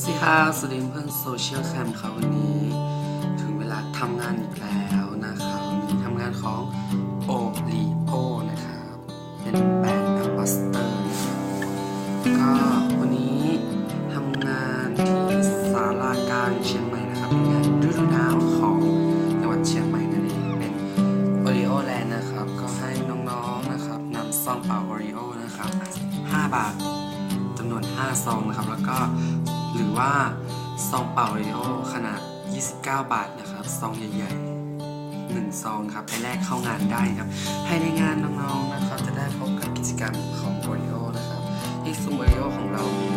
สวัสดีครับสวัสดีเพื่อนโซเชียลแคมครับวันนี้ ถึงเวลาทำงานอีกแล้วนะครับวันนี้ทำงานของโอลีโอนะครับ เป็นแบรนด์แอมบาสเตอร์นะครับก็วันนี้ทำงานที่ศาลากลางเชียงใหม่นะครับเป็นงานฤดูหนาวของจังหวัดเชียงใหม่นั่นเองเป็นโอรีโอแลนด์นะครับ ก็ให้น้องๆนะครับนำซองเปล่าโอรีโอนะครับ 5 บาทจำนวน 5 ซองนะครับ แล้วก็ รือว่าซองเป่าเรดิโอขนาด 29 บาทนะครับซองใหญ่ๆ1ซองครับไปแลกเข้างานได้ครับให้ในงานน้องๆนะครับ จะได้พบกับกิจกรรมของโอริโอนะครับที่ซูมโอริโอของเรามี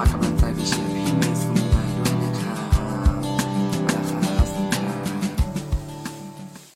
Fuck, I'm gonna type this shit.